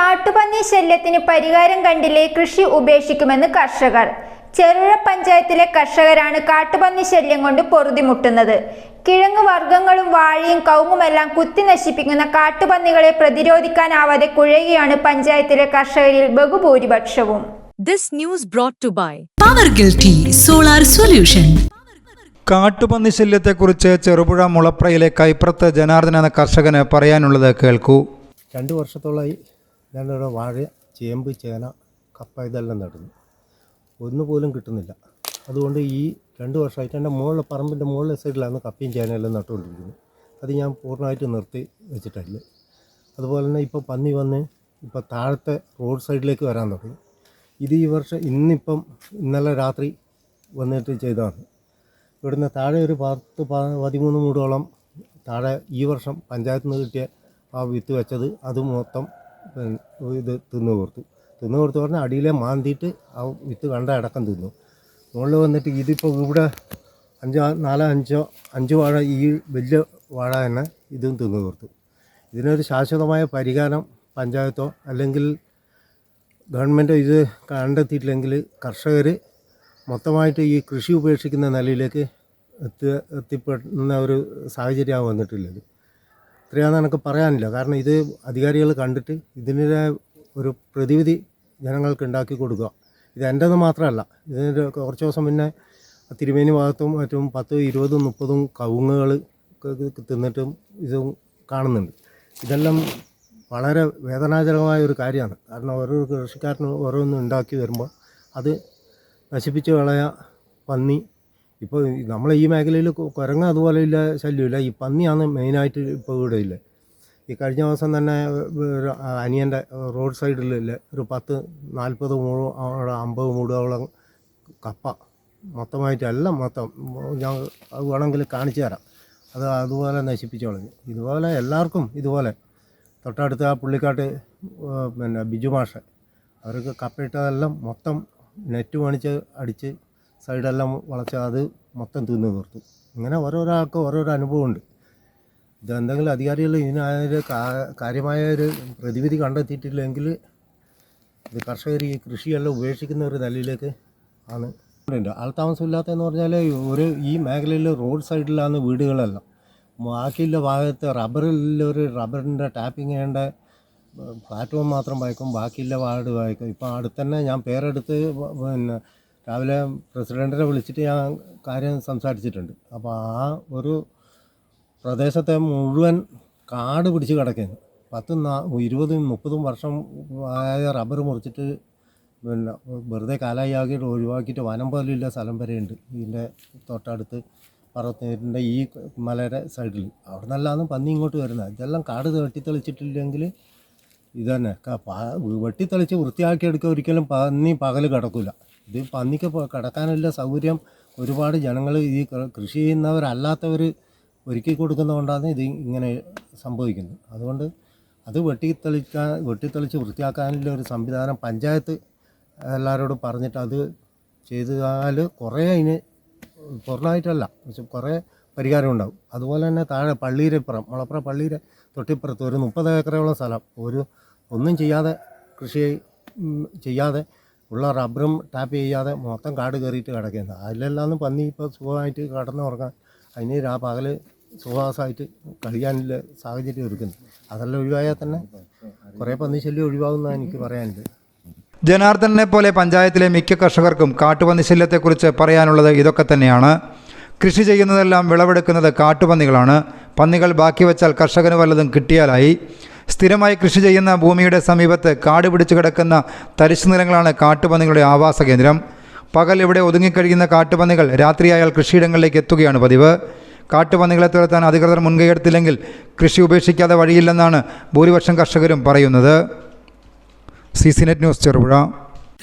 കാട്ടുപന്നി ശല്യത്തിന് പരിഹാരം കണ്ടില്ലേ കൃഷി ഉപേക്ഷിക്കുമെന്ന് കർഷകർ. ചെറുഴ പഞ്ചായത്തിലെ കർഷകരാണ് കാട്ടുപന്നി ശല്യം കൊണ്ട് പൊറുതിമുട്ടുന്നത്. കിഴങ്ങ് വർഗങ്ങളും വാഴയും കവുങ്ങുമെല്ലാം കുത്തി നശിപ്പിക്കുന്ന കാട്ടുപന്നികളെ പ്രതിരോധിക്കാനാവാതെ കുഴയുകയാണ് പഞ്ചായത്തിലെ കർഷകരിൽ ബഹുഭൂരിപക്ഷവും. This news brought to by power guilty solar solution കാട്ടുപന്നി ശല്യത്തെക്കുറിച്ച് ചെറുപുഴ മുളപ്രയിലെ കൈപ്രത്ത് ജനാർദ്ദൻ എന്ന കർഷകന് പറയാനുള്ളത് കേൾക്കൂ. രണ്ട് വർഷത്തോളമായി ഞാനിവിടെ വാഴ ചേമ്പ് ചേന കപ്പ ഇതെല്ലാം നടുന്നു. ഒന്നുപോലും കിട്ടുന്നില്ല. അതുകൊണ്ട് ഈ രണ്ട് വർഷമായിട്ട് എന്റെ മുകളിലെ പറമ്പിന്റെ മുകളിലെ സൈഡിലാണ് കപ്പയും ചേനയെല്ലാം നട്ടുകൊണ്ടിരിക്കുന്നത്. അത് ഞാൻ പൂർണമായിട്ട് നിർത്തി വെച്ചിട്ടില്ല. അതുപോലെ തന്നെ ഇപ്പോൾ പന്നി വന്ന് ഇപ്പോൾ താഴത്തെ റോഡ് സൈഡിലേക്ക് വരാൻ തുടങ്ങി. ഇത് ഈ വർഷം ഇന്നിപ്പം ഇന്നലെ രാത്രി വന്നിട്ട് ചെയ്തതാണ്. ഇവിടുന്ന് താഴെ ഒരു പത്ത് പതിമൂന്ന് മൂടോളം താഴെ ഈ വർഷം പഞ്ചായത്തിൽ നിന്ന് കിട്ടിയ ആ വിത്ത് വെച്ചത് അത് മൊത്തം ഇത് തിന്നു കൊടുത്തു. തിന്നു കൊടുത്തു പറഞ്ഞാൽ അടിയിലെ മാന്തിയിട്ട് ആ വിത്ത് കണ്ട അടക്കം തിന്നു. മുകളിൽ വന്നിട്ട് ഇതിപ്പോൾ ഇവിടെ അഞ്ചോ നാലോ അഞ്ചോ അഞ്ച് വാഴ ഈ വലിയ വാഴ തന്നെ ഇതും തിന്നു കൊടുത്തു. ഇതിനൊരു ശാശ്വതമായ പരിഹാരം പഞ്ചായത്തോ അല്ലെങ്കിൽ ഗവൺമെന്റോ ഇത് കണ്ടെത്തിയിട്ടില്ലെങ്കിൽ കർഷകർ മൊത്തമായിട്ട് ഈ കൃഷി ഉപേക്ഷിക്കുന്ന നിലയിലേക്ക് എത്തി എത്തിപ്പെടുന്ന ഒരു സാഹചര്യമാണ് വന്നിട്ടുള്ളത് ഇത്രയാണെന്ന് എനിക്ക് പറയാനില്ല. കാരണം ഇത് അധികാരികൾ കണ്ടിട്ട് ഇതിന്റെ ഒരു പ്രതിവിധി ജനങ്ങൾക്ക് ഉണ്ടാക്കി കൊടുക്കുക. ഇത് എന്റെത് മാത്രമല്ല ഇതിന്റെ കുറച്ച് ദിവസം പിന്നെ തിരുമേനി ഭാഗത്തും മറ്റും പത്തും ഇരുപതും മുപ്പതും കവുങ്ങുകൾ തിന്നിട്ടും ഇതും കാണുന്നുണ്ട്. ഇതെല്ലാം വളരെ വേദനാജനകമായ ഒരു കാര്യമാണ്. കാരണം ഓരോ കൃഷിക്കാരനും ഓരോന്നും ഉണ്ടാക്കി വരുമ്പോൾ അത് നശിപ്പിച്ച് കളയ പന്നി ഇപ്പോൾ നമ്മളെ ഈ മേഖലയിൽ കുരങ്ങ് അതുപോലെ ഇല്ല ശല്യമില്ല. ഈ പന്നിയാണ് മെയിനായിട്ട് ഇപ്പോൾ ഇവിടെ ഇല്ല. ഈ കഴിഞ്ഞ ദിവസം തന്നെ അനിയന്റെ റോഡ് സൈഡിലില്ല ഒരു പത്ത് നാൽപ്പത് മൂട് അവിടെ അമ്പത് മൂടുകളും കപ്പ. മൊത്തമായിട്ട് എല്ലാം മൊത്തം. ഞാൻ അത് വേണമെങ്കിൽ കാണിച്ചു തരാം. അത് അതുപോലെ നശിപ്പിച്ചു ഇതുപോലെ എല്ലാവർക്കും ഇതുപോലെ. തൊട്ടടുത്ത ആ പുള്ളിക്കാട്ട് പിന്നെ ബിജു മാഷ്. അവർക്ക് കപ്പയിട്ടതെല്ലാം മൊത്തം നെറ്റ് മേടിച്ച് അടിച്ച് സൈഡെല്ലാം വളച്ച് അത് മൊത്തം തിന്നു തീർത്തു. ഇങ്ങനെ ഓരോരാൾക്ക് ഓരോരോ അനുഭവമുണ്ട്. ഇതെന്തെങ്കിലും അധികാരികൾ ഇതിനൊരു കാ- കാര്യമായ ഒരു പ്രതിവിധി കണ്ടെത്തിയിട്ടില്ലെങ്കിൽ ഇത് കർഷകർ ഈ കൃഷിയെല്ലാം ഉപേക്ഷിക്കുന്ന ഒരു നിലയിലേക്ക് ആണ്. ഉണ്ട് ആൾ താമസമില്ലാത്തതെന്ന് പറഞ്ഞാൽ ഒരു ഈ മേഖലയിൽ റോഡ് സൈഡിലാണ് വീടുകളെല്ലാം. ബാക്കിയുള്ള ഭാഗത്ത് റബ്ബറിൽ ഒരു റബ്ബറിന്റെ ടാപ്പിംഗ് ചെയ്യേണ്ട പ്ലാറ്റ്ഫോം മാത്രം വായിക്കും ബാക്കിയുള്ള വാർഡ് വായിക്കും. ഇപ്പോൾ അടുത്തന്നെ ഞാൻ പേരെടുത്ത് പിന്നെ രാവിലെ പ്രസിഡന്റിനെ വിളിച്ചിട്ട് ഞാൻ കാര്യം സംസാരിച്ചിട്ടുണ്ട്. അപ്പോൾ ആ ഒരു പ്രദേശത്തെ മുഴുവൻ കാട് പിടിച്ച് കിടക്കുന്നു. പത്തും നാ ഇരുപതും മുപ്പതും വർഷം ആയ റബ്ബർ മുറിച്ചിട്ട് പിന്നെ വെറുതെ കാലായി ആക്കിയിട്ട് ഒഴിവാക്കിയിട്ട് വനം പോലെയുള്ള സ്ഥലം വരെയുണ്ട് ഇതിന്റെ തൊട്ടടുത്ത് പർവതത്തിന്റെ ഈ മലയുടെ സൈഡിൽ. അവിടെ നിന്നല്ലാന്ന് പന്നി ഇങ്ങോട്ട് വരുന്നത്. ഇതെല്ലാം കാട് വെട്ടിത്തെളിച്ചിട്ടില്ലെങ്കിൽ ഇത് തന്നെ തെളിച്ച് വൃത്തിയാക്കി എടുക്കുക ഒരിക്കലും പന്നി പകൽ കിടക്കില്ല ഇത് പന്നിക്ക് കിടക്കാനുള്ള സൗകര്യം ഒരുപാട് ജനങ്ങൾ ഈ കൃഷി ചെയ്യുന്നവരല്ലാത്തവർ ഒരുക്കി കൊടുക്കുന്നതുകൊണ്ടാണ് ഇത് ഇങ്ങനെ സംഭവിക്കുന്നത്. അതുകൊണ്ട് അത് വെട്ടിത്തെളിക്കാൻ വെട്ടിത്തെളിച്ച് വൃത്തിയാക്കാനുള്ള ഒരു സംവിധാനം പഞ്ചായത്ത് എല്ലാവരോടും പറഞ്ഞിട്ട് അത് ചെയ്താൽ കുറേ അതിന് പൂർണമായിട്ടല്ല കുറേ പരിഹാരം ഉണ്ടാകും അതുപോലെ തന്നെ താഴെ പള്ളിയിരപ്പുറം മുളപ്പുറ പള്ളിയിലെ തൊട്ടിപ്പുറത്ത് ഒരു മുപ്പത് ഏക്കറോളം സ്ഥലം. ഒരു ഒന്നും ചെയ്യാതെ കൃഷി ചെയ്യാതെ ഉള്ള റബ്ബറും ടാപ്പ് ചെയ്യാതെ മൊത്തം കാട് കയറിയിട്ട് കിടക്കുന്നത്. അതിലെല്ലാം പന്നി ഇപ്പോൾ സുഖമായിട്ട് കടന്നുറങ്ങാൻ അതിന് രാ പകൽ സുഖവാസമായിട്ട് കഴിയാനുള്ള സാഹചര്യം ഒരുക്കുന്നു. അതെല്ലാം ഒഴിവായാൽ തന്നെ കുറേ പന്നി ശല്യം ഒഴിവാകുന്നതാണ് എനിക്ക് പറയാനുണ്ട് ജനാർദ്ദനെ പോലെ പഞ്ചായത്തിലെ മിക്ക കർഷകർക്കും കാട്ടുപന്നി ശല്യത്തെക്കുറിച്ച് പറയാനുള്ളത് ഇതൊക്കെ തന്നെയാണ്. കൃഷി ചെയ്യുന്നതെല്ലാം വിളവെടുക്കുന്നത് കാട്ടുപന്നികളാണ്. പന്നികൾ ബാക്കി വെച്ചാൽ കർഷകന് വല്ലതും കിട്ടിയാലായി. സ്ഥിരമായി കൃഷി ചെയ്യുന്ന ഭൂമിയുടെ സമീപത്ത് കാട് പിടിച്ചു കിടക്കുന്ന തരിശു നിലങ്ങളാണ് കാട്ടുപന്നികളുടെ ആവാസ കേന്ദ്രം. പകൽ ഇവിടെ ഒതുങ്ങിക്കഴിയുന്ന കാട്ടുപന്നികൾ രാത്രിയായാൽ കൃഷിയിടങ്ങളിലേക്ക് എത്തുകയാണ് പതിവ്. കാട്ടുപന്നികളെ തുരത്താൻ അധികൃതർ മുൻകൈയെടുത്തില്ലെങ്കിൽ കൃഷി ഉപേക്ഷിക്കാതെ വഴിയില്ലെന്നാണ് ഭൂരിപക്ഷം കർഷകരും പറയുന്നത്. C C net news Cherupuzha.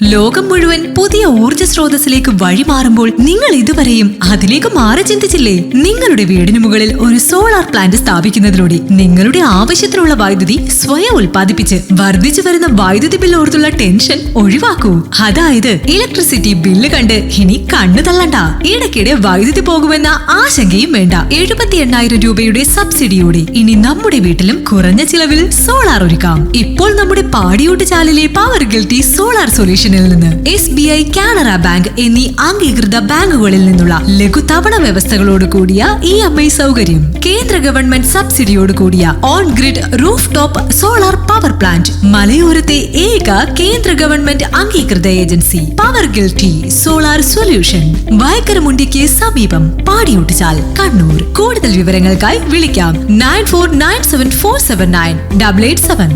ലോകം മുഴുവൻ പുതിയ ഊർജ സ്രോതസ്സിലേക്ക് വഴിമാറുമ്പോൾ നിങ്ങൾ ഇതുവരെയും അതിലേക്ക് മാറി ചിന്തിച്ചില്ലേ? നിങ്ങളുടെ വീടിന് മുകളിൽ ഒരു സോളാർ പ്ലാന്റ് സ്ഥാപിക്കുന്നതിലൂടെ നിങ്ങളുടെ ആവശ്യത്തിനുള്ള വൈദ്യുതി സ്വയം ഉൽപ്പാദിപ്പിച്ച് വർദ്ധിച്ചു വരുന്ന വൈദ്യുതി ബിൽ ഓർത്തുള്ള ടെൻഷൻ ഒഴിവാക്കൂ. അതായത് ഇലക്ട്രിസിറ്റി ബില്ല് കണ്ട് ഇനി കണ്ണു തള്ളണ്ട. ഇടയ്ക്കിടെ വൈദ്യുതി പോകുമെന്ന ആശങ്കയും വേണ്ട. എഴുപത്തി എണ്ണായിരം രൂപയുടെ സബ്സിഡിയോടെ ഇനി നമ്മുടെ വീട്ടിലും കുറഞ്ഞ ചിലവിൽ സോളാർ ഒരുക്കാം. ഇപ്പോൾ നമ്മുടെ പാടിയോട്ട് ചാലിലെ പവർ ഗിൽറ്റി സോളാർ സൊല്യൂഷനിൽ നിന്ന് S B I Canara bank എന്നീ അംഗീകൃത ബാങ്കുകളിൽ നിന്നുള്ള ലഘു തവണ വ്യവസ്ഥകളോട് കൂടിയ ഇ എം ഐ സൗകര്യം കേന്ദ്ര ഗവൺമെന്റ് സബ്സിഡിയോട് കൂടിയ on grid rooftop solar power plant മലയോരത്തെ ഏക കേന്ദ്ര ഗവൺമെന്റ് അംഗീകൃത agency power guilty solar solution വയക്കരമുണ്ടിക്ക് സമീപം പാടിയോട്ടിച്ചാൽ കണ്ണൂർ. കൂടുതൽ വിവരങ്ങൾക്കായി വിളിക്കാം nine four nine seven four seven nine double eight seven.